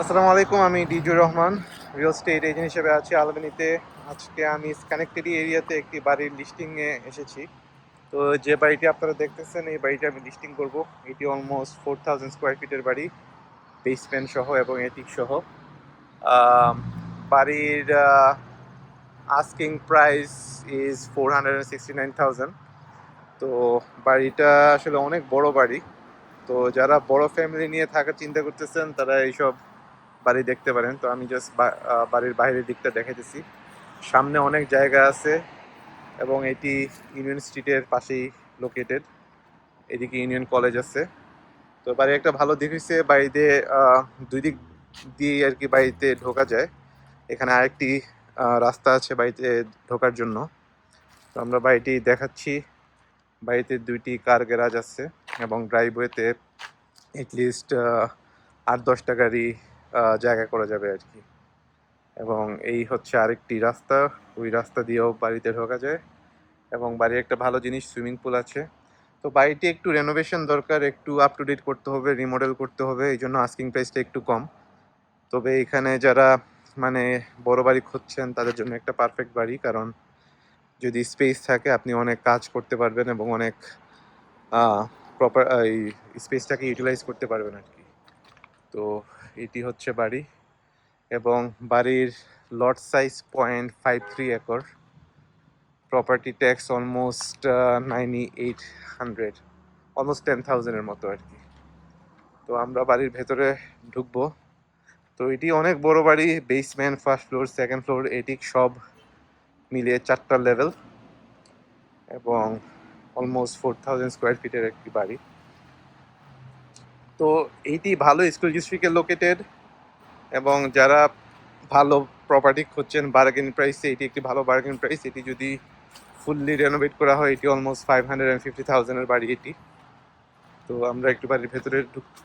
আসসালামু আলাইকুম, আমি ডিজুর রহমান রিয়েল স্টেট এজেন্ট হিসেবে আছি আলবেনিতে। আজকে আমি স্কানেক্টেডি এরিয়াতে একটি বাড়ির লিস্টিংয়ে এসেছি। তো যে বাড়িটি আপনারা দেখতেছেন, এই বাড়িটি আমি লিস্টিং করব। এটি অলমোস্ট ফোর থাউজেন্ড স্কোয়ার ফিটের বাড়ি বেসমেন্ট সহ এবং এটিক সহ। বাড়ির asking price is four hundred sixty nine thousand তো বাড়িটা আসলে অনেক বড় বাড়ি। তো যারা বড় ফ্যামিলি নিয়ে থাকার চিন্তা করতেছেন, তারা এইসব বাড়ি দেখতে পারেন। তো আমি জাস্ট বাড়ির বাইরের দিকটা দেখাইতেছি। সামনে অনেক জায়গা আছে এবং এটি ইউনিয়ন স্ট্রিটের পাশেই লোকেটেড এদিকে ইউনিয়ন কলেজ আছে। তো বাড়ি একটা ভালো দিক হয়েছে বাড়িতে দুই দিক দিয়ে আর কি বাড়িতে ঢোকা যায়। এখানে আরেকটি রাস্তা আছে বাড়িতে ঢোকার জন্য। তো আমরা বাড়িটি দেখাচ্ছি। বাড়িতে দুইটি কার গ্যারাজ আছে এবং ড্রাইভওয়েতে এটলিস্ট আট দশটা গাড়ি জায়গা করা যাবে আর কি। এবং এই হচ্ছে আরেকটি রাস্তা। ওই রাস্তা দিয়েও বাড়িতে ঢোকা যায়। এবং বাড়ির একটা ভালো জিনিস, সুইমিং পুল আছে। তো বাড়িটি একটু রেনোভেশন দরকার, একটু আপ টু ডেট করতে হবে রিমডেল করতে হবে, এই জন্য আস্কিং প্রাইসটা একটু কম। তবে এখানে যারা মানে বড় বাড়ি খুঁজছেন, তাদের জন্য একটা পারফেক্ট বাড়ি। কারণ যদি স্পেস থাকে, আপনি অনেক কাজ করতে পারবেন এবং অনেক প্রপার এই স্পেসটাকে ইউটিলাইজ করতে পারবেন আর কি। তো এটি হচ্ছে বাড়ি এবং বাড়ির lot size point five three acre. Property tax almost ninety eight hundred almost ten থাউজেন্ডের মতো আর কি। তো আমরা বাড়ির ভেতরে ঢুকবো। তো এটি অনেক বড় বাড়ি basement first floor second floor এটি সব মিলিয়ে চারটা লেভেল এবং অলমোস্ট ফোর থাউজেন্ড স্কোয়ার ফিটের একটি বাড়ি। তো এইটি ভালো স্কুল ডিস্ট্রিক্টে লোকেটেড এবং যারা ভালো প্রপার্টি খুঁজছেন বার্গেন প্রাইসে এটি একটি ভালো বার্গেন প্রাইস এটি যদি ফুললি রেনোভেট করা হয়, এটি almost five hundred and fifty থাউজেন্ডের বাড়ি এটি। তো আমরা একটু বাড়ির ভেতরে ঢুক-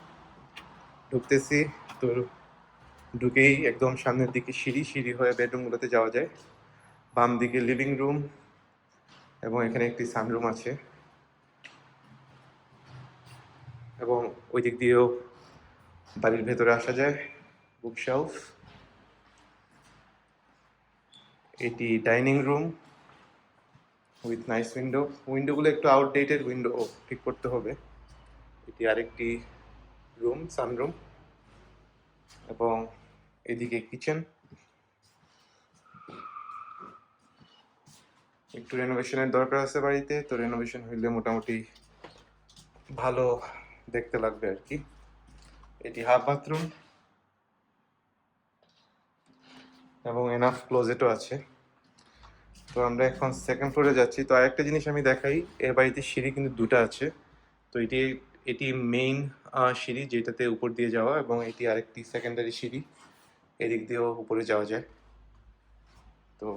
ঢুকতেছি, তো ঢুকেই একদম সামনের দিকে সিঁড়ি সিঁড়ি হয়ে বেডরুমগুলোতে যাওয়া যায়। বাম দিকে লিভিং রুম এবং এখানে একটি সানরুম আছে। এবং ওই দিক দিয়েও বাড়ির ভেতরে আসা যায় বুক বুকশেলফ এটি dining room with nice window উইন্ডোগুলো একটু আউটডেটেড উইন্ডো ঠিক করতে হবে। এটি আরেকটি রুম সানরুম এবং এদিকে কিচেন একটু রেনোভেশনের দরকার আছে বাড়িতে, তো রেনোভেশন হইলে মোটামুটি ভালো দেখতে লাগবে আর কি। এটি হাফ বাথরুম এবং এনাফ ক্লোজেটও আছে। তো আমরা এখন সেকেন্ড ফ্লোরে যাচ্ছি। তো আরেকটা জিনিস আমি দেখাই, এর বাড়িতে সিঁড়ি কিন্তু দুটো আছে। তো এটি এটি মেইন সিঁড়ি যেটাতে উপর দিয়ে যাওয়া এবং এটি আরেকটি সেকেন্ডারি সিঁড়ি। এদিক দিয়েও উপরে যাওয়া যায়। তো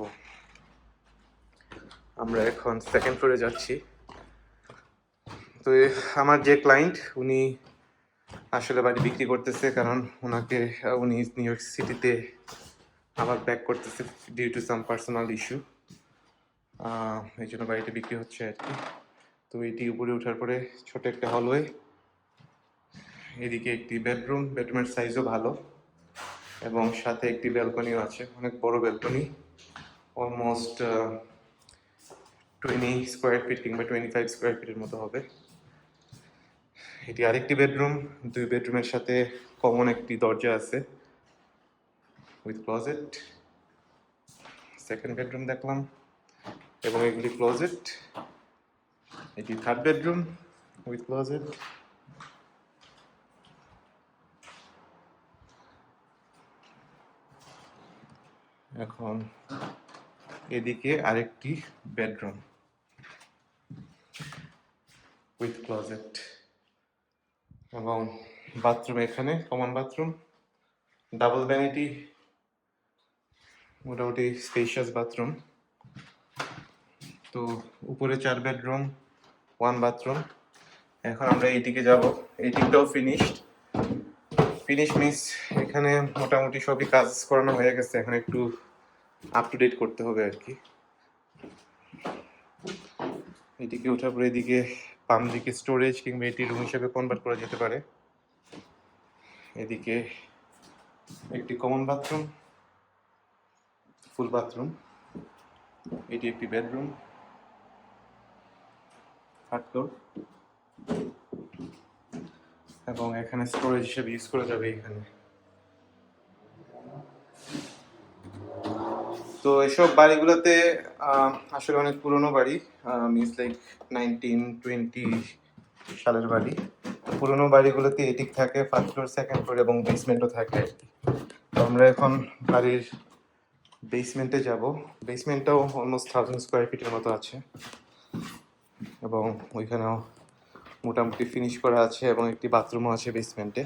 আমরা এখন সেকেন্ড ফ্লোরে যাচ্ছি। তো আমার যে ক্লায়েন্ট উনি আসলে বাড়ি বিক্রি করতেছে কারণ ওনাকে উনি নিউ ইয়র্ক সিটিতে আবার ব্যাক করতেছে due to some personal issue এই জন্য বাড়িটা বিক্রি হচ্ছে আর কি। তো এটি উপরে ওঠার পরে ছোট একটা হলওয়ে এদিকে একটি বেডরুম বেডরুমের সাইজও ভালো এবং সাথে একটি ব্যালকনিও আছে, অনেক বড় balcony almost twenty square feet কিংবা টোয়েন্টি ফাইভ স্কোয়ার ফিটের মতো হবে। এটি আরেকটি বেডরুম। দুই বেডরুমের সাথে কমন একটি দরজা আছে উইথ ক্লোজেট সেকেন্ড বেডরুম দেখলাম এবং এগুলি ক্লোজেট এটি থার্ড বেডরুম উইথ ক্লোজেট এখন এদিকে আরেকটি বেডরুম উইথ ক্লোজেট এবং বাথরুম এখানে কমন বাথরুম ডাবল ভ্যানিটি মোটামুটি স্পেশিয়াস বাথরুম তো উপরে চার বেডরুম ওয়ান বাথরুম এখন আমরা এইদিকে যাব এই দিকটাও ফিনিশড ফিনিশ মিস এখানে মোটামুটি সবই কাজ করানো হয়ে গেছে, এখন একটু আপ টু ডেট করতে হবে আর কি। এদিকে ওঠার পরে এদিকে বাম দিকে স্টোরেজ কিংবা এটি রুম হিসেবে কনভার্ট করা যেতে পারে। এদিকে একটি কমন বাথরুম ফুল বাথরুম এটি একটি বেডরুম থার্ড ফ্লোর এবং এখানে স্টোরেজ হিসেবে ইউজ করা যাবে এখানে। তো এসব বাড়িগুলোতে আসলে অনেক পুরনো বাড়ি মিনস লাইক নাইনটিন টোয়েন্টি সালের বাড়ি। পুরনো বাড়িগুলোতে এটিক থাকে ফার্স্ট ফ্লোর সেকেন্ড ফ্লোর এবং বেসমেন্টও থাকে আর তো আমরা এখন বাড়ির বেসমেন্টে যাব। বেসমেন্টটাও অলমোস্ট থাউজেন্ড স্কোয়ার ফিটের মতো আছে। এবং ওইখানেও মোটামুটি ফিনিশ করা আছে এবং একটি বাথরুমও আছে বেসমেন্টে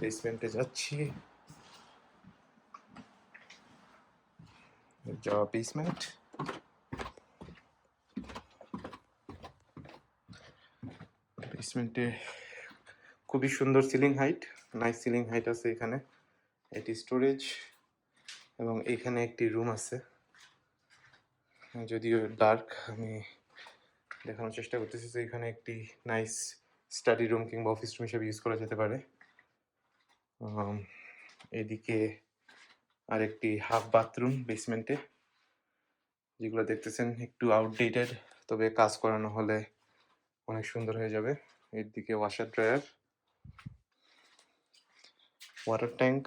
বেসমেন্টে যাচ্ছি। যাওয়া বেসমেন্ট বেসমেন্টে খুবই সুন্দর ceiling height nice ceiling height আছে এখানে। এটি স্টোরেজ এবং এখানে একটি রুম আছে। যদিও ডার্ক আমি দেখানোর চেষ্টা করতেছি যে এখানে একটি নাইস স্টাডি রুম কিংবা অফিস রুম হিসেবে ইউজ করা যেতে পারে। এদিকে আরেকটি হাফ বাথরুম বেসমেন্টে যেগুলো দেখতেছেন একটু আউটডেটেড তবে কাজ করানো হলে অনেক সুন্দর হয়ে যাবে। এর দিকে ওয়াশার ড্রায়ার ওয়াটার ট্যাঙ্ক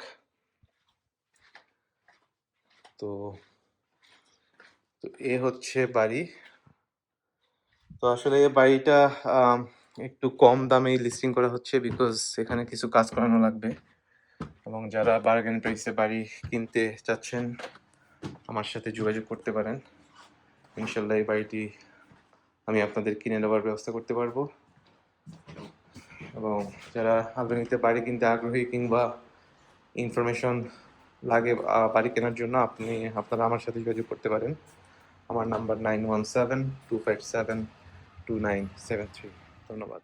তো তো এ হচ্ছে বাড়ি। তো আসলে এই বাড়িটা একটু কম দামে লিস্টিং করা হচ্ছে বিকজ এখানে কিছু কাজ করানো লাগবে। এবং যারা বার্গেন প্রাইসে বাড়ি কিনতে চাচ্ছেন, আমার সাথে যোগাযোগ করতে পারেন। ইনশাল্লাহ এই বাড়িটি আমি আপনাদের কিনে দেওয়ার ব্যবস্থা করতে পারব। এবং যারা আলবেনিতে বাড়ি কিনতে আগ্রহী কিংবা ইনফরমেশন লাগে বাড়ি কেনার জন্য আপনি, আপনারা আমার সাথে যোগাযোগ করতে পারেন। আমার number nine one seven two five seven two nine seven three ধন্যবাদ।